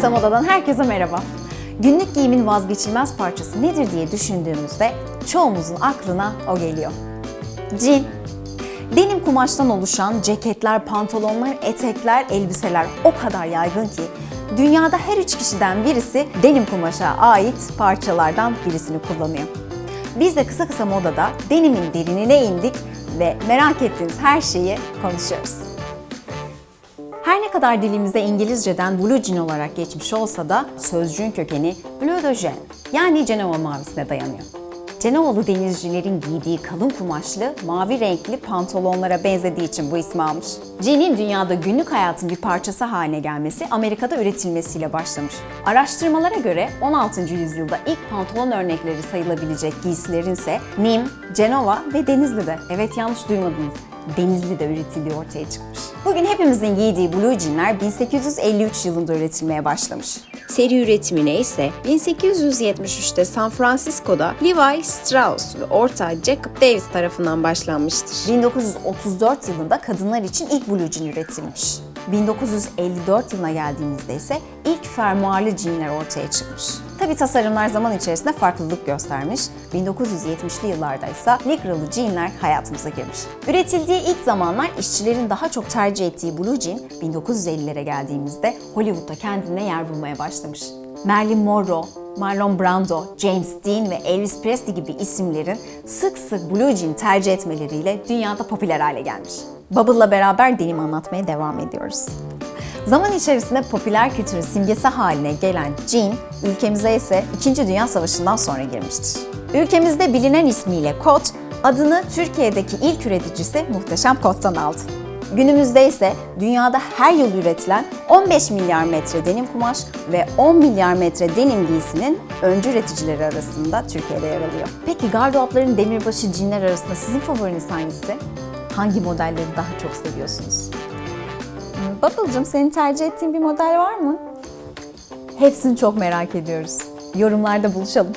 Kısa Moda'dan herkese merhaba. Günlük giyimin vazgeçilmez parçası nedir diye düşündüğümüzde çoğumuzun aklına o geliyor. Cin. Denim kumaştan oluşan ceketler, pantolonlar, etekler, elbiseler o kadar yaygın ki dünyada her üç kişiden birisi denim kumaşa ait parçalardan birisini kullanıyor. Biz de kısa kısa modada denimin derinine indik ve merak ettiğiniz her şeyi konuşuyoruz. Her ne kadar dilimizde İngilizceden blue jean olarak geçmiş olsa da sözcüğün kökeni bleu de jean yani Cenova mavisine dayanıyor. Cenova'lı denizcilerin giydiği kalın kumaşlı, mavi renkli pantolonlara benzediği için bu ismi almış. Jean'in dünyada günlük hayatın bir parçası haline gelmesi Amerika'da üretilmesiyle başlamış. Araştırmalara göre 16. yüzyılda ilk pantolon örnekleri sayılabilecek giysilerin ise Nim, Cenova ve Denizli'de. Evet yanlış duymadınız. Denizli'de üretildiği ortaya çıkmış. Bugün hepimizin giydiği blue jeanler 1853 yılında üretilmeye başlamış. Seri üretimine ise 1873'te San Francisco'da Levi Strauss ve ortağı Jacob Davis tarafından başlanmıştır. 1934 yılında kadınlar için ilk blue jean üretilmiş. 1954 yılına geldiğimizde ise ilk fermuarlı jeanler ortaya çıkmış. Tabi tasarımlar zaman içerisinde farklılık göstermiş. 1970'li yıllarda ise likralı jeanler hayatımıza girmiş. Üretildiği ilk zamanlar işçilerin daha çok tercih ettiği blue jean 1950'lere geldiğimizde Hollywood'da kendine yer bulmaya başlamış. Marilyn Monroe, Marlon Brando, James Dean ve Elvis Presley gibi isimlerin sık sık blue jean tercih etmeleriyle dünyada popüler hale gelmiş. Bubble'la beraber denim anlatmaya devam ediyoruz. Zaman içerisinde popüler kültürün simgesi haline gelen jean, ülkemize ise 2. Dünya Savaşı'ndan sonra girmiştir. Ülkemizde bilinen ismiyle kot, adını Türkiye'deki ilk üreticisi Muhteşem Kot'tan aldı. Günümüzde ise dünyada her yıl üretilen 15 milyar metre denim kumaş ve 10 milyar metre denim giysinin öncü üreticileri arasında Türkiye'de yer alıyor. Peki gardıropların demirbaşı jeanler arasında sizin favoriniz hangisi? Hangi modelleri daha çok seviyorsunuz? Bubble'cığım senin tercih ettiğin bir model var mı? Hepsini çok merak ediyoruz. Yorumlarda buluşalım.